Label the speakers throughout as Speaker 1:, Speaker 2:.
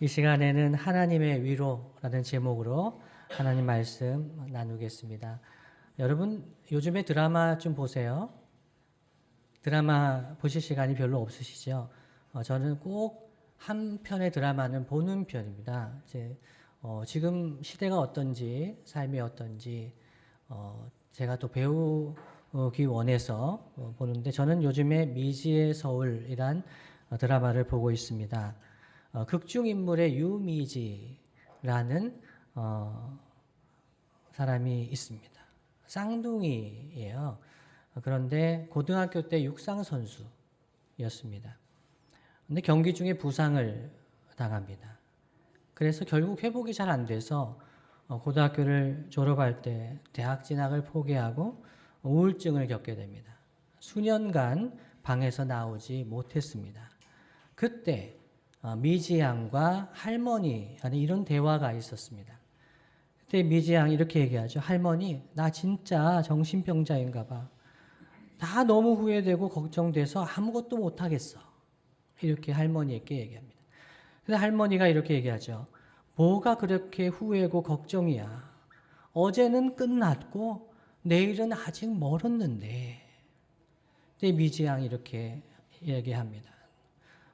Speaker 1: 이 시간에는 하나님의 위로라는 제목으로 하나님 말씀 나누겠습니다. 여러분 요즘에 드라마 좀 보세요. 드라마 보실 시간이 별로 없으시죠? 어, 저는 꼭 한 편의 드라마는 보는 편입니다. 이제 어, 지금 시대가 어떤지 삶이 어떤지 어, 제가 또 배우기 원해서 어, 보는데 저는 요즘에 미지의 서울이란 어, 드라마를 보고 있습니다. 어, 극중 인물의 유미지라는 어, 사람이 있습니다. 쌍둥이예요. 어, 그런데 고등학교 때 육상 선수였습니다. 근데 경기 중에 부상을 당합니다. 그래서 결국 회복이 잘 안 돼서 어, 고등학교를 졸업할 때 대학 진학을 포기하고 우울증을 겪게 됩니다. 수년간 방에서 나오지 못했습니다. 그때 어, 미지양과 할머니 하는 이런 대화가 있었습니다. 그때 미지양이 이렇게 얘기하죠. 할머니, 나 진짜 정신병자인가 봐. 다 너무 후회되고 걱정돼서 아무것도 못하겠어. 이렇게 할머니에게 얘기합니다. 근데 할머니가 이렇게 얘기하죠. 뭐가 그렇게 후회고 걱정이야. 어제는 끝났고 내일은 아직 멀었는데. 근데 미지양이 이렇게 얘기합니다.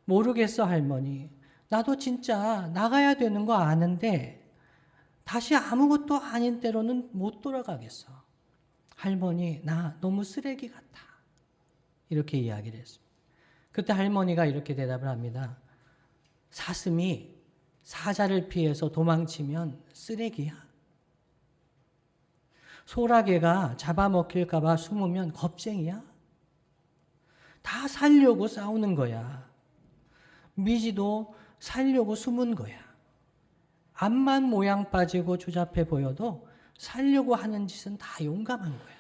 Speaker 1: 모르겠어, 할머니. 나도 진짜 나가야 되는 거 아는데 다시 아무것도 아닌 때로는 못 돌아가겠어. 할머니, 나 너무 쓰레기 같아. 이렇게 이야기를 했습니다. 그때 할머니가 이렇게 대답을 합니다. 사슴이 사자를 피해서 도망치면 쓰레기야. 소라게가 잡아먹힐까봐 숨으면 겁쟁이야. 다 살려고 싸우는 거야. 미지도 살려고 숨은 거야. 앞만 모양 빠지고 조잡해 보여도 살려고 하는 짓은 다 용감한 거야.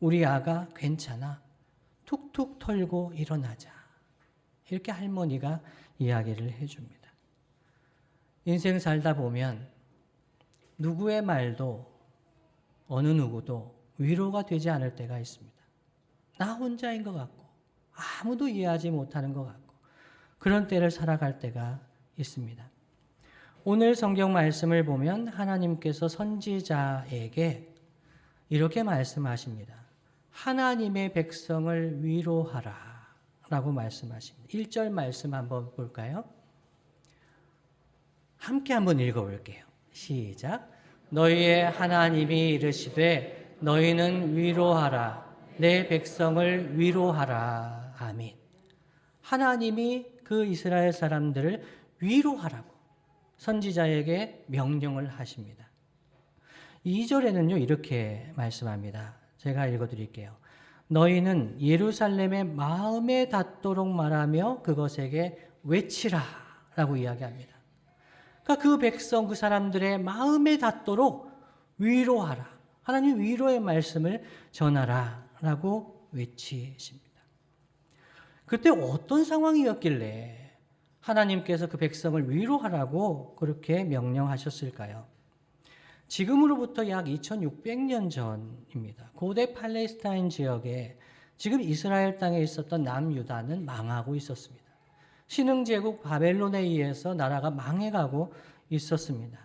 Speaker 1: 우리 아가 괜찮아. 툭툭 털고 일어나자. 이렇게 할머니가 이야기를 해줍니다. 인생 살다 보면 누구의 말도 어느 누구도 위로가 되지 않을 때가 있습니다. 나 혼자인 것 같고 아무도 이해하지 못하는 것 같고 그런 때를 살아갈 때가 있습니다. 오늘 성경 말씀을 보면 하나님께서 선지자에게 이렇게 말씀하십니다. 하나님의 백성을 위로하라. 라고 말씀하십니다. 1절 말씀 한번 볼까요? 함께 한번 읽어볼게요. 시작. 너희의 하나님이 이르시되 너희는 위로하라. 내 백성을 위로하라. 아멘. 하나님이 그 이스라엘 사람들을 위로하라고 선지자에게 명령을 하십니다. 2절에는요, 이렇게 말씀합니다. 제가 읽어 드릴게요. 너희는 예루살렘의 마음에 닿도록 말하며 그것에게 외치라 라고 이야기합니다. 그러니까 그 백성, 그 사람들의 마음에 닿도록 위로하라. 하나님 위로의 말씀을 전하라 라고 외치십니다. 그때 어떤 상황이었길래 하나님께서 그 백성을 위로하라고 그렇게 명령하셨을까요? 지금으로부터 약 2600년 전입니다. 고대 팔레스타인 지역에 지금 이스라엘 땅에 있었던 남유다는 망하고 있었습니다. 신흥제국 바벨론에 의해서 나라가 망해가고 있었습니다.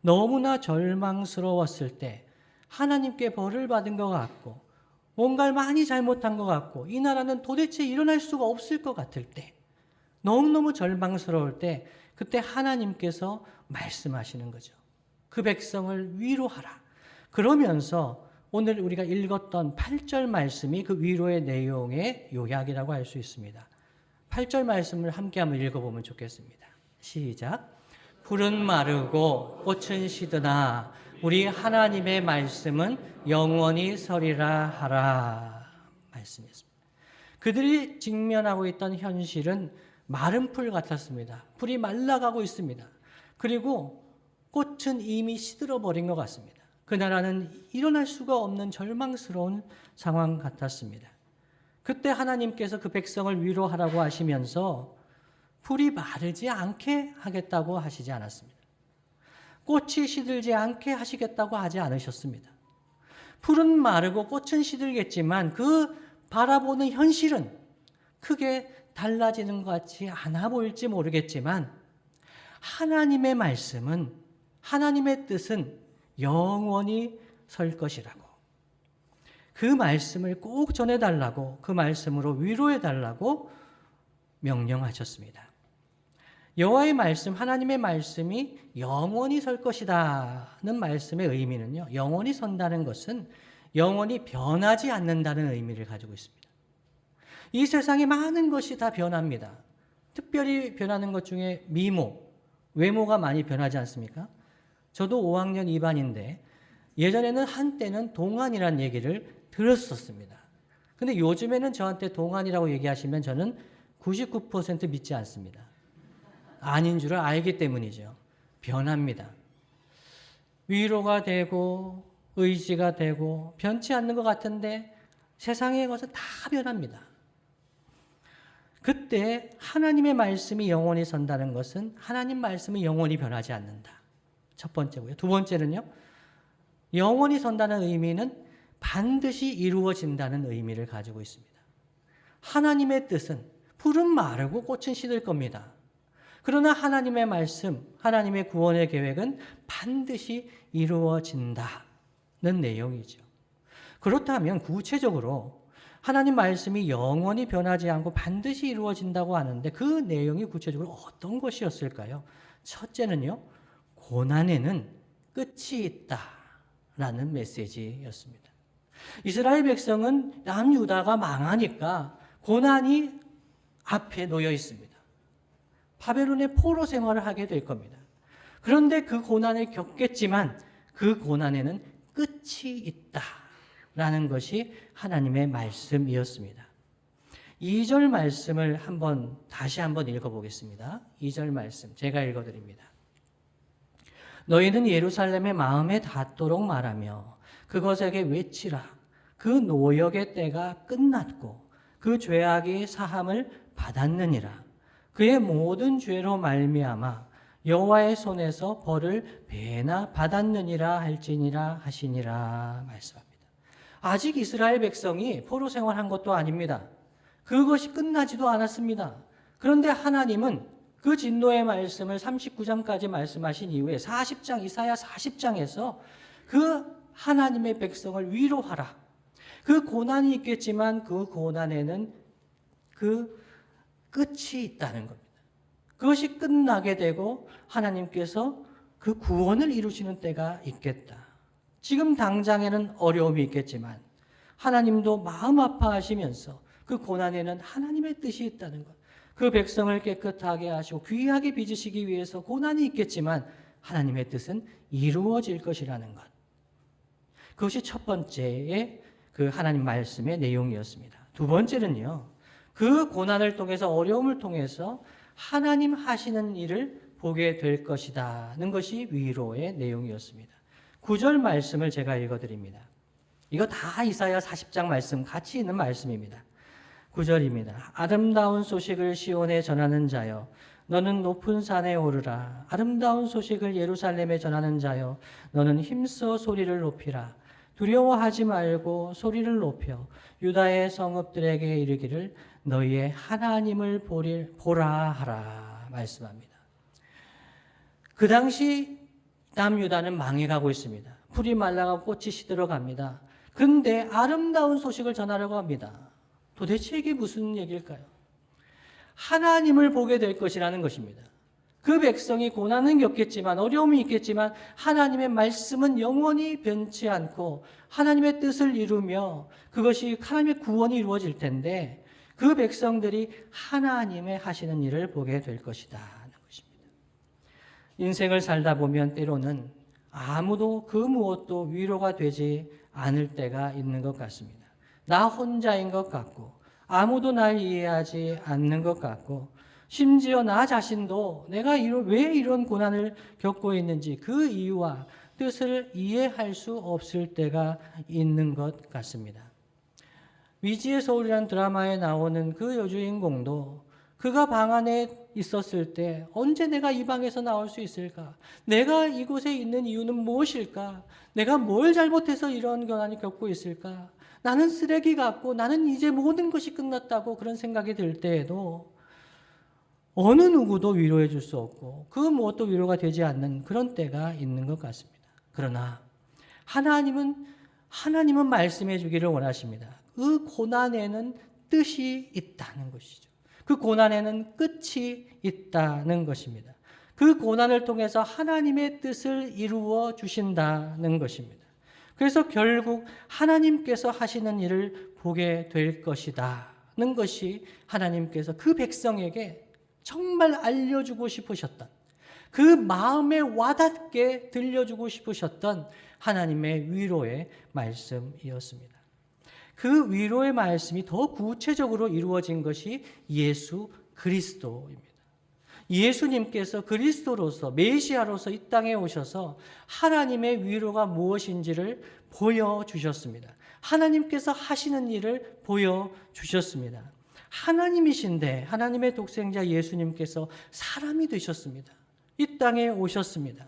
Speaker 1: 너무나 절망스러웠을 때 하나님께 벌을 받은 것 같고 뭔가를 많이 잘못한 것 같고 이 나라는 도대체 일어날 수가 없을 것 같을 때 너무너무 절망스러울 때 그때 하나님께서 말씀하시는 거죠. 그 백성을 위로하라. 그러면서 오늘 우리가 읽었던 8절 말씀이 그 위로의 내용의 요약이라고 할 수 있습니다. 8절 말씀을 함께 한번 읽어보면 좋겠습니다. 시작. 풀은 마르고 꽃은 시드나 우리 하나님의 말씀은 영원히 서리라 하라. 말씀이었습니다. 그들이 직면하고 있던 현실은 마른 풀 같았습니다. 풀이 말라가고 있습니다. 그리고 꽃은 이미 시들어 버린 것 같습니다. 그 나라는 일어날 수가 없는 절망스러운 상황 같았습니다. 그때 하나님께서 그 백성을 위로하라고 하시면서 풀이 마르지 않게 하겠다고 하시지 않았습니다. 꽃이 시들지 않게 하시겠다고 하지 않으셨습니다. 풀은 마르고 꽃은 시들겠지만 그 바라보는 현실은 크게 달라지는 것 같이 않아 보일지 모르겠지만 하나님의 말씀은 하나님의 뜻은 영원히 설 것이라고. 그 말씀을 꼭 전해달라고 그 말씀으로 위로해달라고 명령하셨습니다. 여호와의 말씀, 하나님의 말씀이 영원히 설 것이다는 말씀의 의미는요. 영원히 선다는 것은 영원히 변하지 않는다는 의미를 가지고 있습니다. 이 세상에 많은 것이 다 변합니다. 특별히 변하는 것 중에 미모, 외모가 많이 변하지 않습니까? 저도 5학년 2반인데 예전에는 한때는 동안이라는 얘기를 들었었습니다. 근데 요즘에는 저한테 동안이라고 얘기하시면 저는 99% 믿지 않습니다. 아닌 줄을 알기 때문이죠. 변합니다. 위로가 되고 의지가 되고 변치 않는 것 같은데 세상의 것은 다 변합니다. 그때 하나님의 말씀이 영원히 선다는 것은 하나님 말씀이 영원히 변하지 않는다. 첫 번째고요. 두 번째는요. 영원히 선다는 의미는 반드시 이루어진다는 의미를 가지고 있습니다. 하나님의 뜻은 풀은 마르고 꽃은 시들 겁니다. 그러나 하나님의 말씀, 하나님의 구원의 계획은 반드시 이루어진다는 내용이죠. 그렇다면 구체적으로 하나님 말씀이 영원히 변하지 않고 반드시 이루어진다고 하는데 그 내용이 구체적으로 어떤 것이었을까요? 첫째는요, 고난에는 끝이 있다라는 메시지였습니다. 이스라엘 백성은 남유다가 망하니까 고난이 앞에 놓여 있습니다. 바벨론의 포로 생활을 하게 될 겁니다. 그런데 그 고난을 겪겠지만 그 고난에는 끝이 있다 라는 것이 하나님의 말씀이었습니다. 2절 말씀을 한번 다시 한번 읽어 보겠습니다. 2절 말씀 제가 읽어 드립니다. 너희는 예루살렘의 마음에 닿도록 말하며 그것에게 외치라 그 노역의 때가 끝났고 그 죄악이 사함을 받았느니라 그의 모든 죄로 말미암아 여호와의 손에서 벌을 배나 받았느니라 할지니라 하시니라 말씀합니다. 아직 이스라엘 백성이 포로 생활한 것도 아닙니다. 그것이 끝나지도 않았습니다. 그런데 하나님은 그 진노의 말씀을 39장까지 말씀하신 이후에 40장 이사야 40장에서 그 하나님의 백성을 위로하라. 그 고난이 있겠지만 그 고난에는 그 끝이 있다는 겁니다. 그것이 끝나게 되고 하나님께서 그 구원을 이루시는 때가 있겠다. 지금 당장에는 어려움이 있겠지만 하나님도 마음 아파하시면서 그 고난에는 하나님의 뜻이 있다는 것. 그 백성을 깨끗하게 하시고 귀하게 빚으시기 위해서 고난이 있겠지만 하나님의 뜻은 이루어질 것이라는 것. 그것이 첫 번째의 그 하나님 말씀의 내용이었습니다. 두 번째는요. 그 고난을 통해서 어려움을 통해서 하나님 하시는 일을 보게 될 것이다 는 것이 위로의 내용이었습니다. 9절 말씀을 제가 읽어 드립니다. 이거 다 이사야 40장 말씀 같이 있는 말씀입니다. 9절입니다. 아름다운 소식을 시온에 전하는 자여 너는 높은 산에 오르라 아름다운 소식을 예루살렘에 전하는 자여 너는 힘써 소리를 높이라 두려워하지 말고 소리를 높여 유다의 성읍들에게 이르기를 너희의 하나님을 보라 하라 말씀합니다. 그 당시 남유다는 망해가고 있습니다. 풀이 말라가고 꽃이 시들어갑니다. 근데 아름다운 소식을 전하려고 합니다. 도대체 이게 무슨 얘기일까요? 하나님을 보게 될 것이라는 것입니다. 그 백성이 고난은 겪겠지만 어려움이 있겠지만 하나님의 말씀은 영원히 변치 않고 하나님의 뜻을 이루며 그것이 하나님의 구원이 이루어질 텐데 그 백성들이 하나님의 하시는 일을 보게 될 것이다 하는 것입니다. 인생을 살다 보면 때로는 아무도 그 무엇도 위로가 되지 않을 때가 있는 것 같습니다. 나 혼자인 것 같고 아무도 날 이해하지 않는 것 같고 심지어 나 자신도 내가 왜 이런 고난을 겪고 있는지 그 이유와 뜻을 이해할 수 없을 때가 있는 것 같습니다. 위지의 서울이라는 드라마에 나오는 그 여주인공도 그가 방 안에 있었을 때 언제 내가 이 방에서 나올 수 있을까? 내가 이곳에 있는 이유는 무엇일까? 내가 뭘 잘못해서 이런 고난을 겪고 있을까? 나는 쓰레기 같고 나는 이제 모든 것이 끝났다고 그런 생각이 들 때에도 어느 누구도 위로해 줄 수 없고 그 무엇도 위로가 되지 않는 그런 때가 있는 것 같습니다. 그러나 하나님은 하나님은 말씀해 주기를 원하십니다. 그 고난에는 뜻이 있다는 것이죠. 그 고난에는 끝이 있다는 것입니다. 그 고난을 통해서 하나님의 뜻을 이루어 주신다는 것입니다. 그래서 결국 하나님께서 하시는 일을 보게 될 것이다는 것이 하나님께서 그 백성에게 정말 알려주고 싶으셨던 그 마음에 와닿게 들려주고 싶으셨던 하나님의 위로의 말씀이었습니다. 그 위로의 말씀이 더 구체적으로 이루어진 것이 예수 그리스도입니다. 예수님께서 그리스도로서 메시아로서 이 땅에 오셔서 하나님의 위로가 무엇인지를 보여 주셨습니다. 하나님께서 하시는 일을 보여 주셨습니다. 하나님이신데 하나님의 독생자 예수님께서 사람이 되셨습니다. 이 땅에 오셨습니다.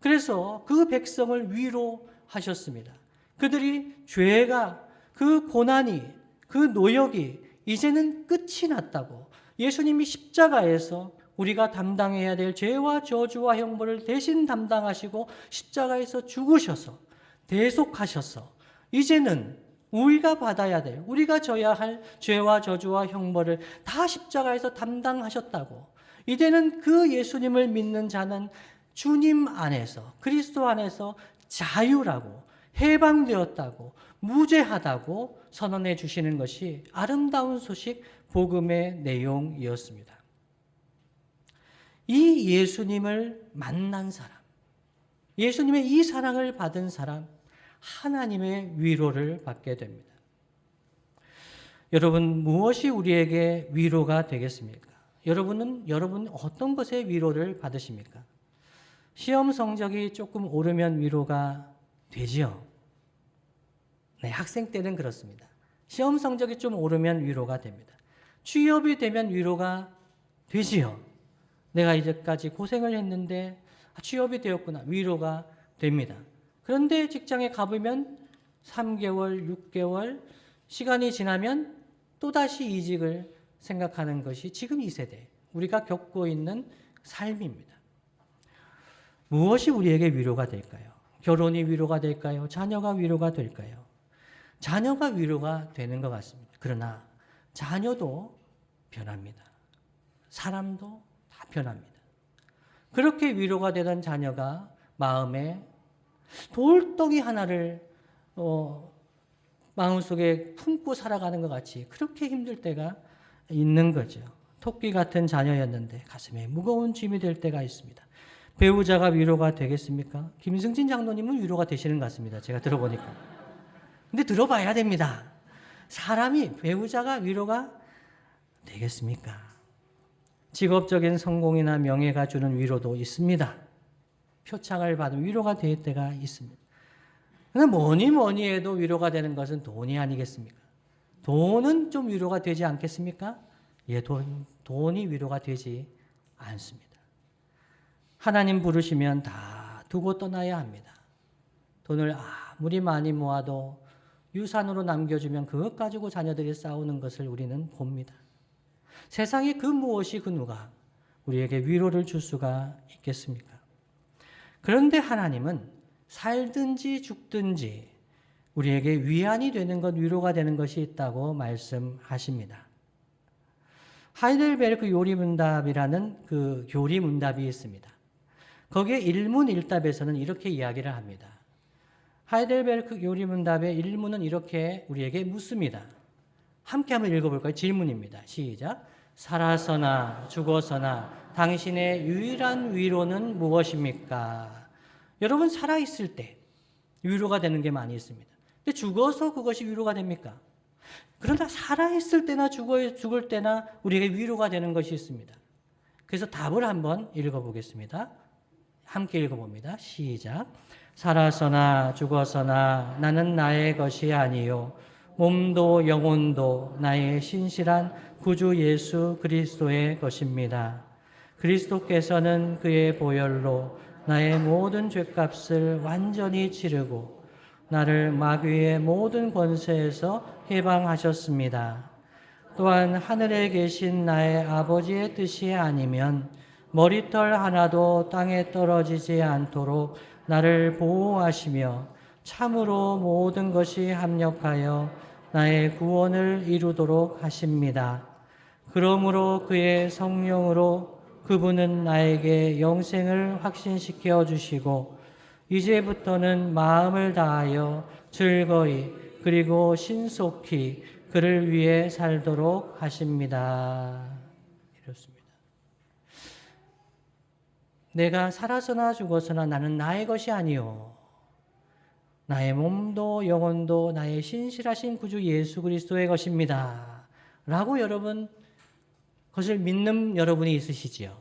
Speaker 1: 그래서 그 백성을 위로하셨습니다. 그들이 죄가 그 고난이 그 노역이 이제는 끝이 났다고 예수님이 십자가에서 우리가 담당해야 될 죄와 저주와 형벌을 대신 담당하시고 십자가에서 죽으셔서 대속하셔서 이제는 우리가 받아야 될 우리가 져야 할 죄와 저주와 형벌을 다 십자가에서 담당하셨다고 이제는 그 예수님을 믿는 자는 주님 안에서 그리스도 안에서 자유라고 해방되었다고 무죄하다고 선언해 주시는 것이 아름다운 소식 복음의 내용이었습니다. 이 예수님을 만난 사람, 예수님의 이 사랑을 받은 사람, 하나님의 위로를 받게 됩니다. 여러분, 무엇이 우리에게 위로가 되겠습니까? 여러분은, 여러분 어떤 것에 위로를 받으십니까? 시험 성적이 조금 오르면 위로가 되지요. 네, 학생 때는 그렇습니다. 시험 성적이 좀 오르면 위로가 됩니다. 취업이 되면 위로가 되지요. 내가 이제까지 고생을 했는데 취업이 되었구나. 위로가 됩니다. 그런데 직장에 가보면 3개월, 6개월 시간이 지나면 또다시 이직을 생각하는 것이 지금 이 세대 우리가 겪고 있는 삶입니다. 무엇이 우리에게 위로가 될까요? 결혼이 위로가 될까요? 자녀가 위로가 될까요? 자녀가 위로가 되는 것 같습니다. 그러나 자녀도 변합니다. 사람도 다 변합니다. 그렇게 위로가 되던 자녀가 마음에 돌덩이 하나를 어, 마음속에 품고 살아가는 것 같이 그렇게 힘들 때가 있는 거죠. 토끼 같은 자녀였는데 가슴에 무거운 짐이 될 때가 있습니다. 배우자가 위로가 되겠습니까? 김승진 장로님은 위로가 되시는 것 같습니다. 제가 들어보니까. 근데 들어봐야 됩니다. 사람이 배우자가 위로가 되겠습니까? 직업적인 성공이나 명예가 주는 위로도 있습니다. 표창을 받은 위로가 될 때가 있습니다. 근데 뭐니 뭐니 해도 위로가 되는 것은 돈이 아니겠습니까? 돈은 좀 위로가 되지 않겠습니까? 예, 돈, 돈이 위로가 되지 않습니다. 하나님 부르시면 다 두고 떠나야 합니다. 돈을 아무리 많이 모아도 유산으로 남겨주면 그것 가지고 자녀들이 싸우는 것을 우리는 봅니다. 세상에 그 무엇이 그 누가 우리에게 위로를 줄 수가 있겠습니까? 그런데 하나님은 살든지 죽든지 우리에게 위안이 되는 것, 위로가 되는 것이 있다고 말씀하십니다. 하이델베르크 요리문답이라는 그 교리문답이 있습니다. 거기에 일문일답에서는 이렇게 이야기를 합니다. 하이델베르크 요리문답의 일문은 이렇게 우리에게 묻습니다. 함께 한번 읽어볼까요? 질문입니다. 시작. 살아서나 죽어서나 당신의 유일한 위로는 무엇입니까? 여러분 살아있을 때 위로가 되는 게 많이 있습니다. 근데 죽어서 그것이 위로가 됩니까? 그러나 살아있을 때나 죽어, 죽을 때나 우리에게 위로가 되는 것이 있습니다. 그래서 답을 한번 읽어보겠습니다. 함께 읽어봅니다. 시작. 살아서나 죽어서나 나는 나의 것이 아니요. 몸도 영혼도 나의 신실한 구주 예수 그리스도의 것입니다. 그리스도께서는 그의 보혈로 나의 모든 죄값을 완전히 치르고 나를 마귀의 모든 권세에서 해방하셨습니다. 또한 하늘에 계신 나의 아버지의 뜻이 아니면 머리털 하나도 땅에 떨어지지 않도록 나를 보호하시며 참으로 모든 것이 합력하여 나의 구원을 이루도록 하십니다. 그러므로 그의 성령으로 그분은 나에게 영생을 확신시켜 주시고 이제부터는 마음을 다하여 즐거이 그리고 신속히 그를 위해 살도록 하십니다. 이렇습니다. 내가 살아서나 죽어서나 나는 나의 것이 아니요. 나의 몸도 영혼도 나의 신실하신 구주 예수 그리스도의 것입니다. 라고 여러분 그것을 믿는 여러분이 있으시지요.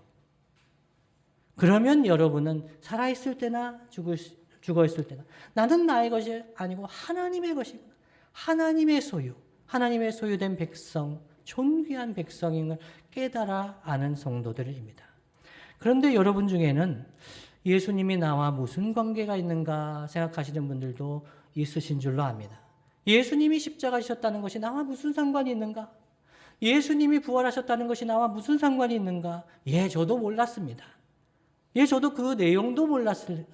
Speaker 1: 그러면 여러분은 살아있을 때나 죽을, 죽어있을 때나 나는 나의 것이 아니고 하나님의 것이구나. 하나님의 소유, 하나님의 소유된 백성, 존귀한 백성임을 깨달아 아는 성도들입니다. 그런데 여러분 중에는 예수님이 나와 무슨 관계가 있는가 생각하시는 분들도 있으신 줄로 압니다. 예수님이 십자가 지셨다는 것이 나와 무슨 상관이 있는가? 예수님이 부활하셨다는 것이 나와 무슨 상관이 있는가? 예, 저도 몰랐습니다. 예, 저도 그 내용도 몰랐습니다.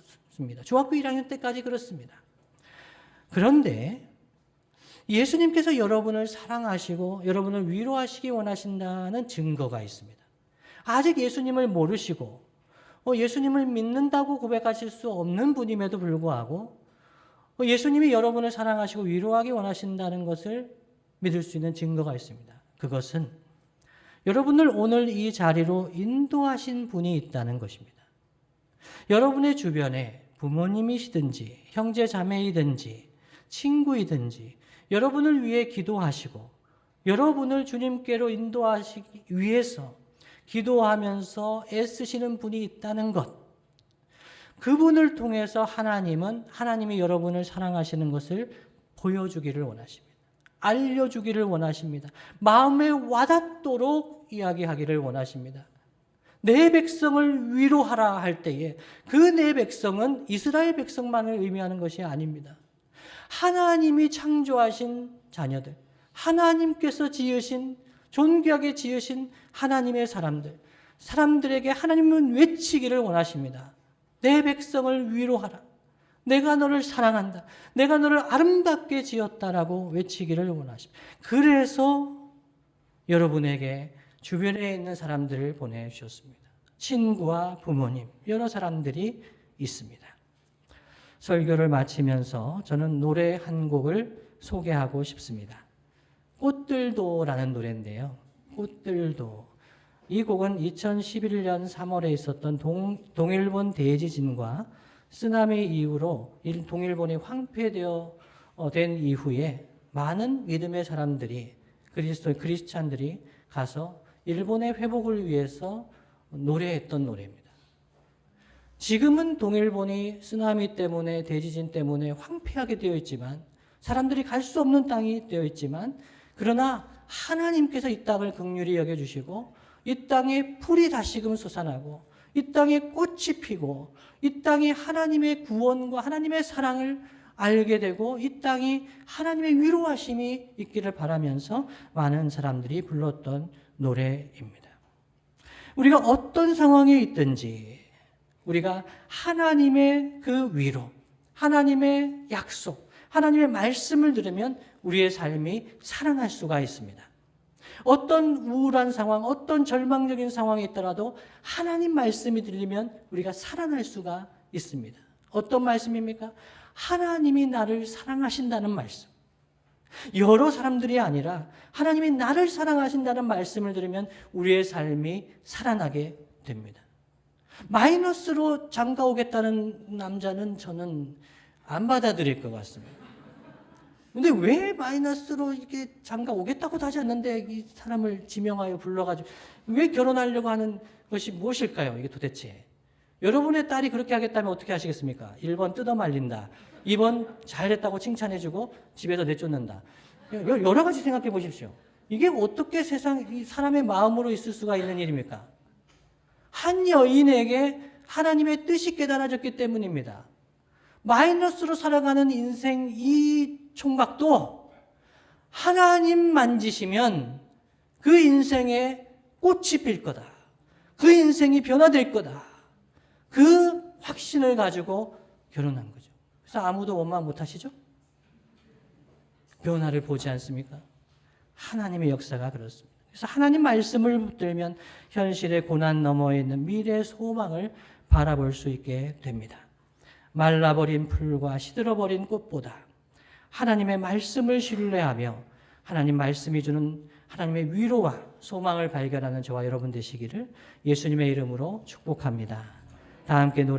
Speaker 1: 중학교 1학년 때까지 그렇습니다. 그런데 예수님께서 여러분을 사랑하시고 여러분을 위로하시기 원하신다는 증거가 있습니다. 아직 예수님을 모르시고 어, 예수님을 믿는다고 고백하실 수 없는 분임에도 불구하고 어, 예수님이 여러분을 사랑하시고 위로하기 원하신다는 것을 믿을 수 있는 증거가 있습니다. 그것은 여러분을 오늘 이 자리로 인도하신 분이 있다는 것입니다. 여러분의 주변에 부모님이시든지 형제 자매이든지 친구이든지 여러분을 위해 기도하시고 여러분을 주님께로 인도하시기 위해서 기도하면서 애쓰시는 분이 있다는 것. 그분을 통해서 하나님은 하나님이 여러분을 사랑하시는 것을 보여주기를 원하십니다. 알려주기를 원하십니다. 마음에 와닿도록 이야기하기를 원하십니다. 내 백성을 위로하라 할 때에 그 내 백성은 이스라엘 백성만을 의미하는 것이 아닙니다. 하나님이 창조하신 자녀들, 하나님께서 지으신 존귀하게 지으신 하나님의 사람들, 사람들에게 하나님은 외치기를 원하십니다. 내 백성을 위로하라. 내가 너를 사랑한다. 내가 너를 아름답게 지었다라고 외치기를 원하십니다. 그래서 여러분에게 주변에 있는 사람들을 보내주셨습니다. 친구와 부모님, 여러 사람들이 있습니다. 설교를 마치면서 저는 노래 한 곡을 소개하고 싶습니다. 꽃들도라는 노래인데요. 꽃들도. 이 곡은 2011년 3월에 있었던 동, 동일본 대지진과 쓰나미 이후로 동일본이 황폐되어 어, 된 이후에 많은 믿음의 사람들이 그리스도 크리스찬들이 가서 일본의 회복을 위해서 노래했던 노래입니다. 지금은 동일본이 쓰나미 때문에 대지진 때문에 황폐하게 되어 있지만 사람들이 갈 수 없는 땅이 되어 있지만 그러나 하나님께서 이 땅을 극률히 여겨 주시고 이 땅에 풀이 다시금 솟아나고 이 땅에 꽃이 피고 이 땅이 하나님의 구원과 하나님의 사랑을 알게 되고 이 땅이 하나님의 위로하심이 있기를 바라면서 많은 사람들이 불렀던 노래입니다. 우리가 어떤 상황에 있든지 우리가 하나님의 그 위로, 하나님의 약속, 하나님의 말씀을 들으면 우리의 삶이 살아날 수가 있습니다. 어떤 우울한 상황, 어떤 절망적인 상황이 있더라도 하나님 말씀이 들리면 우리가 살아날 수가 있습니다. 어떤 말씀입니까? 하나님이 나를 사랑하신다는 말씀. 여러 사람들이 아니라 하나님이 나를 사랑하신다는 말씀을 들으면 우리의 삶이 살아나게 됩니다. 마이너스로 장가 오겠다는 남자는 저는 안 받아들일 것 같습니다. 근데 왜 마이너스로 이게 장가 오겠다고 하지 않는데 이 사람을 지명하여 불러가지고 왜 결혼하려고 하는 것이 무엇일까요? 이게 도대체. 여러분의 딸이 그렇게 하겠다면 어떻게 하시겠습니까? 1번 뜯어 말린다. 2번 잘했다고 칭찬해주고 집에서 내쫓는다. 여러 가지 생각해 보십시오. 이게 어떻게 세상, 사람의 마음으로 있을 수가 있는 일입니까? 한 여인에게 하나님의 뜻이 깨달아졌기 때문입니다. 마이너스로 살아가는 인생 이 총각도 하나님 만지시면 그 인생에 꽃이 필 거다. 그 인생이 변화될 거다. 그 확신을 가지고 결혼한 거죠. 그래서 아무도 원망 못 하시죠? 변화를 보지 않습니까? 하나님의 역사가 그렇습니다. 그래서 하나님 말씀을 붙들면 현실의 고난 너머에 있는 미래의 소망을 바라볼 수 있게 됩니다. 말라버린 풀과 시들어버린 꽃보다 하나님의 말씀을 신뢰하며 하나님 말씀이 주는 하나님의 위로와 소망을 발견하는 저와 여러분 되시기를 예수님의 이름으로 축복합니다. 다 함께 노래